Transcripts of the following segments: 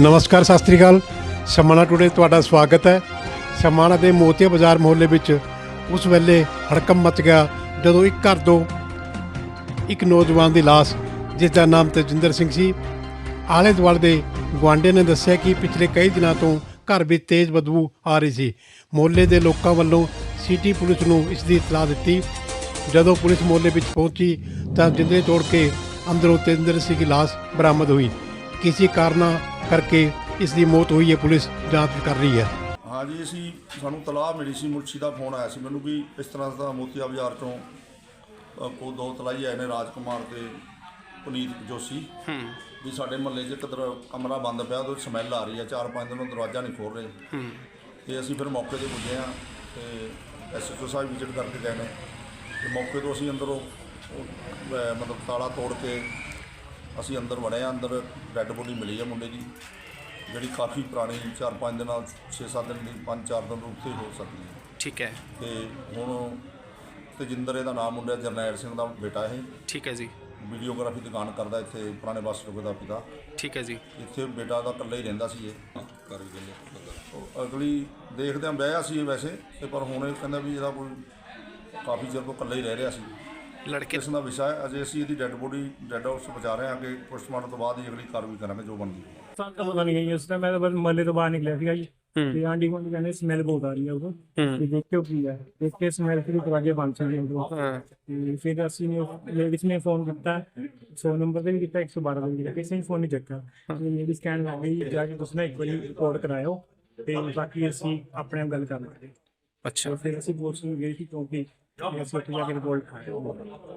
ਨਮਸਕਾਰ, ਸਤਿ ਸ੍ਰੀ ਅਕਾਲ। ਸਮਾਣਾ ਟੂਡੇ ਤੁਹਾਡਾ ਸਵਾਗਤ ਹੈ। ਸਮਾਣਾ ਦੇ ਮੋਤੀਆ ਬਾਜ਼ਾਰ ਮੁਹੱਲੇ ਵਿੱਚ ਉਸ ਵੇਲੇ ਹੜਕਮ ਮਚ ਗਿਆ, ਜਦੋਂ ਇੱਕ ਘਰ ਤੋਂ ਇੱਕ ਨੌਜਵਾਨ ਦੀ ਲਾਸ਼, ਜਿਸ ਦਾ ਨਾਮ ਤਜਿੰਦਰ ਸਿੰਘ ਸੀ ਆਲੇ ਦੁਆਲੇ ਦੇ ਗੁਆਂਢੀਆਂ ਨੇ ਦੱਸਿਆ ਕਿ ਪਿਛਲੇ ਕਈ ਦਿਨਾਂ ਤੋਂ ਘਰ ਵਿੱਚ ਤੇਜ਼ ਬਦਬੂ ਆ ਰਹੀ ਸੀ। ਮੁਹੱਲੇ ਦੇ ਲੋਕਾਂ ਵੱਲੋਂ ਸਿਟੀ ਪੁਲਿਸ ਨੂੰ ਇਸ ਦੀ ਇਤਲਾਹ ਦਿੱਤੀ। ਜਦੋਂ ਪੁਲਿਸ ਮੁਹੱਲੇ ਵਿੱਚ ਪਹੁੰਚੀ, ਤਾਂ ਜਿੰਦਰੇ ਤੋੜ ਕੇ ਅੰਦਰੋਂ ਤੇਜਿੰਦਰ ਸਿੰਘ ਦੀ ਲਾਸ਼ ਬਰਾਮਦ ਹੋਈ। ਕਿਸੇ ਕਾਰਨਾਂ ਕਰਕੇ ਇਸ ਦੀ ਮੌਤ ਹੋਈ ਹੈ ਪੁਲਿਸ ਜਾਂਚ ਕਰ ਰਹੀ ਹੈ। ਹਾਂਜੀ ਅਸੀਂ ਸਾਨੂੰ ਤਲਾਹ ਮਿਲੀ ਸੀ ਮੁਰਸ਼ੀ ਦਾ ਫੋਨ ਆਇਆ ਸੀ ਮੈਨੂੰ ਵੀ ਇਸ ਤਰ੍ਹਾਂ ਦਾ ਮੋਤੀਆ ਬਾਜ਼ਾਰ ਚੋਂ ਅ, ਕੋ ਦੋ ਤਲਾਈ ਆਏ ਨੇ ਰਾਜਕੁਮਾਰ ਤੇ ਪੁਨੀਤ ਜੋਸ਼ੀ। ਵੀ ਸਾਡੇ ਮਹੱਲੇ 'ਚ ਇੱਕ ਦਰ ਕਮਰਾ ਬੰਦ ਪਿਆ ਉਹਦੇ ਸਮੈਲ ਆ ਰਹੀ ਹੈ ਚਾਰ ਪੰਜ ਦਿਨੋਂ ਦਰਵਾਜ਼ਾ ਨਹੀਂ ਖੋਲ ਰਹੇ। ਤੇ ਅਸੀਂ ਫਿਰ ਮੌਕੇ ਤੇ ਪੁੱਜੇ ਆ ਤੇ ਐਸਐਚਓ ਸਾਹਿਬ ਵਿਜ਼ਿਟ ਕਰਕੇ ਗਏ ਨੇ। ਤੇ ਮੌਕੇ ਤੋਂ ਅਸੀਂ ਅੰਦਰੋਂ ਉਹ, ਮਤਲਬ ਤਾਲਾ ਤੋੜ ਕੇ ਅਸੀਂ ਅੰਦਰ ਵੜੇ ਆ ਅੰਦਰ ਡੈੱਡ ਬੋਡੀ ਮਿਲੀ ਹੈ ਮੁੰਡੇ ਦੀ ਜਿਹੜੀ ਕਾਫੀ ਪੁਰਾਣੀ 4-5 ਦਿਨਾਂ 6-7 ਦਿਨ ਦੀ 5-4 ਦਿਨ ਰੁਕ ਤੇ ਹੋ ਸਕਦੀ ਹੈ। ਠੀਕ ਹੈ। ਤੇ ਹੁਣ ਤੇਜਿੰਦਰ ਇਹਦਾ ਨਾਮ ਮੁੰਡਾ ਜਰਨੈਲ ਸਿੰਘ ਦਾ ਬੇਟਾ ਇਹ। ਠੀਕ ਹੈ ਜੀ। ਵੀਡੀਓਗ੍ਰਾਫੀ ਦੁਕਾਨ ਕਰਦਾ ਇੱਥੇ ਪੁਰਾਣੇ ਬੱਸ ਸਟੋਪ ਦਾ ਪਿਤਾ। ਠੀਕ ਹੈ ਜੀ। ਇੱਥੇ ਬੇਟਾ ਦਾ ਇਕੱਲਾ ਹੀ ਰਹਿੰਦਾ ਸੀ ਇਹ। ਉਹ ਅਗਲੀ ਦੇਖਦੇ ਆਂ ਵਿਆਹਿਆ ਸੀ ਇਹ ਵੈਸੇ ਤੇ ਪਰ ਹੁਣ ਇਹ ਕਹਿੰਦਾ ਵੀ ਇਹਦਾ ਕੋਈ ਕਾਫੀ ਚਿਰ ਤੋਂ ਇਕੱਲਾ ਹੀ ਰਹਿ ਰਿਹਾ ਸੀ। ਲੜਕੇ ਇਸ ਦਾ ਵਿਸ਼ਾ ਹੈ ਅਜੇ ਅਸੀਂ ਇਹਦੀ ਡੈੱਡ ਬੋਡੀ ਡੈੱਡ ਹਾਊਸ ਪਹੁੰਚਾ ਰਹੇ ਹਾਂ ਕਿ ਪੋਸਟਮਾਰਟਮ ਤੋਂ ਬਾਅਦ ਹੀ ਅਗਲੀ ਕਾਰਵਾਈ ਕਰਾਂਗੇ ਜੋ ਬਣਦੀ ਹੈ ਸਾਨੂੰ ਤਾਂ ਪਤਾ ਨਹੀਂ ਉਸ ਟਾਈਮ ਮੈਂ ਤਾਂ ਬਸ ਮੱਲੇ ਤੋਂ ਬਾਹਰ ਨਿਕਲਿਆ ਸੀਗਾ ਜੀ। ਤੇ ਆਂਟੀ ਕੋਲ ਕਹਿੰਦੇ ਸਮੈਲ ਬਹੁਤ ਆ ਰਹੀ ਹੈ ਉਹ ਤੇ ਦੇਖਿਓ ਕੀ ਹੈ ਦੇਖ ਕੇ ਸਮੈਲ ਫਿਰ ਦਰਵਾਜ਼ੇ ਬੰਦ ਸੀ ਉਧਰੋਂ ਹਾਂ। ਤੇ ਫਿਰ ਅਸੀਂ ਨੇ ਲੇਡੀਜ਼ ਨੇ ਫੋਨ ਕੀਤਾ 100 ਨੰਬਰ ਤੇ ਵੀ ਕੀਤਾ 112 ਤੇ ਵੀ ਕੀਤਾ ਕਿਸੇ ਨੇ ਫੋਨ ਨਹੀਂ ਚੱਕਿਆ। ਤੇ ਲੇਡੀ ਸਕੈਨ ਲੱਗ ਗਈ ਜਾ ਕੇ ਤੁਸੀਂ ਨਾ ਇੱਕ ਵਾਰੀ ਰਿਪੋਰਟ ਕਰਾਇਓ ਤੇ ਬਾਕੀ ਅਸੀਂ ਆਪਣੇ ਆਪ ਗੱਲ ਕਰ ਲਾਂਗੇ। ਅੱਛਾ। ਫਿਰ ਅਸੀਂ ਪੁਲਿਸ ਨੂੰ ਗਏ ਸੀ ਕਿਉਂਕਿ ਅਸੀਂ ਉੱਥੇ ਜਾ ਕੇ ਰਿਪੋਰਟ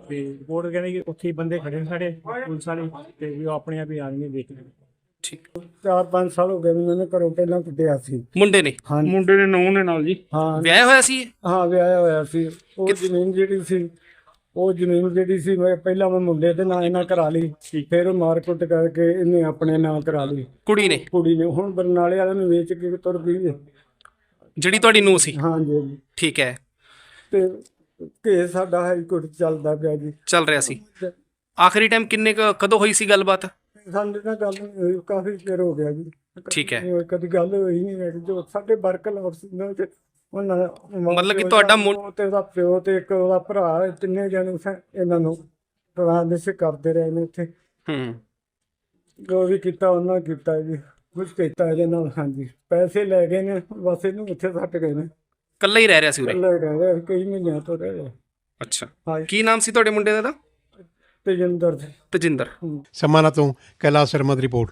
ਤੇ ਰਿਪੋਰਟ ਕਹਿੰਦੇ ਕਿ ਉੱਥੇ ਹੀ ਬੰਦੇ ਖੜੇ ਨੇ ਸਾਡੇ ਪੁਲਿਸ ਵਾਲੇ ਤੇ ਵੀ ਉਹ ਆਪਣੇ ਆਪ ਹੀ ਆ ਜਾਣਗੇ ਦੇਖ ਲੈਣਗੇ ਠੀਕ। ਚਾਰ ਪੰਜ ਸਾਲ ਹੋ ਗਏ ਮੈਨੂੰ ਘਰੋਂ ਪਹਿਲਾਂ ਕੁੱਟਿਆ ਸੀ। ਮੁੰਡੇ ਨੇ? ਹਾਂ ਮੁੰਡੇ ਦੇ ਨੂੰਹ ਨੇ ਨਾਲ ਜੀ। ਹਾਂ। ਵਿਆਹ ਹੋਇਆ ਸੀ ਇਹ? ਹਾਂ ਵਿਆਹਿਆ ਹੋਇਆ ਸੀ। ਉਹ ਜ਼ਮੀਨ ਜਿਹੜੀ ਸੀ ਉਹ ਜ਼ਮੀਨ ਜਿਹੜੀ ਸੀ ਮੈਂ ਪਹਿਲਾਂ ਮੈਂ ਮੁੰਡੇ ਦੇ ਨਾਂ ਇਹਨਾਂ ਕਰਾ ਲਈ ਫਿਰ ਉਹ ਮਾਰਕੁੱਟ ਕਰਕੇ ਇਹਨੇ ਆਪਣੇ ਨਾਂ ਕਰਾ ਲਈ। ਕੁੜੀ ਨੇ? ਕੁੜੀ ਨੇ। ਹੁਣ ਬਰਨਾਲੇ ਵਾਲਿਆਂ ਨੂੰ ਵੇਚ ਕੇ ਤੁਰ ਗਈ ਹੈ। ਜਿਹੜੀ ਤੁਹਾਡੀ ਨੂੰ ਸੀ? ਹਾਂ ਜੀ ਠੀਕ ਹੈ। ਤੇ ਕੇਸ ਸਾਡਾ ਹਾਈ ਕੋਰਟ 'ਚ ਚੱਲਦਾ ਪਿਆ ਜੀ। ਚੱਲ ਰਿਹਾ ਸੀ। ਆਖਰੀ ਟਾਈਮ ਕਿੰਨੇ ਕੁ- ਕਦੋਂ ਹੋਈ ਸੀ ਗੱਲਬਾਤ? ਸਾਡੇ ਨਾਲ ਗੱਲ ਨਹੀਂ ਹੋਈ, ਕਾਫੀ ਚਿਰ ਹੋ ਗਿਆ ਜੀ। ਠੀਕ ਹੈ। ਨਹੀਂ ਹੋਈ, ਕਦੀ ਗੱਲ ਹੋਈ ਨਹੀਂ ਹੈ ਜੋ ਸਾਡੇ ਵਰਕਰ ਆਪਸ ਵਿੱਚ ਉਹਨਾਂ ਦਾ ਮਤਲਬ ਕਿ ਤੁਹਾਡਾ ਮੁੰ- ਪਿਓ ਤੇ ਉਹਦਾ ਪਿਓ ਤੇ ਇੱਕ ਉਹਦਾ ਭਰਾ ਇਹ ਤਿੰਨੇ ਜਣੇ ਸਨ, ਇਹਨਾਂ ਨੂੰ ਟ੍ਰਾਂਸਫਰ ਕਰਦੇ ਰਹੇ ਨੇ ਉੱਥੇ। ਹੂੰ। ਜੋ ਵੀ ਕੀਤਾ ਉਹਨਾਂ ਕੀਤਾ ਜੀ। ਕੁਝ ਕੀਤਾ ਇਹਦੇ ਨਾਲ ਹਾਂਜੀ। ਪੈਸੇ ਲੈ ਗਏ ਨੇ ਬਸ ਇਹਨੂੰ ਉੱਥੇ ਸੱਟ ਗਏ ਨੇ। ਕੱਲਾ ਹੀ ਰਹਿ ਰਿਹਾ ਸੀ ਉਰੇ? ਲੈ ਰਹਿ ਰਹੇ ਕਈ ਮਹੀਨਿਆਂ ਤੋਂ ਰਹਿ ਰਹੇ। ਅੱਛਾ। ਹਾਂਜੀ। ਕੀ ਨਾਮ ਸੀ ਤੁਹਾਡੇ ਮੁੰਡੇ ਦਾ ਤੇਜਿੰਦਰ ਦੇ ਤਜਿੰਦਰ। ਸਮਾਣਾ ਤੋਂ ਕੈਲਾਸ਼ ਸ਼ਰਮਾ ਦੀ ਰਿਪੋਰਟ।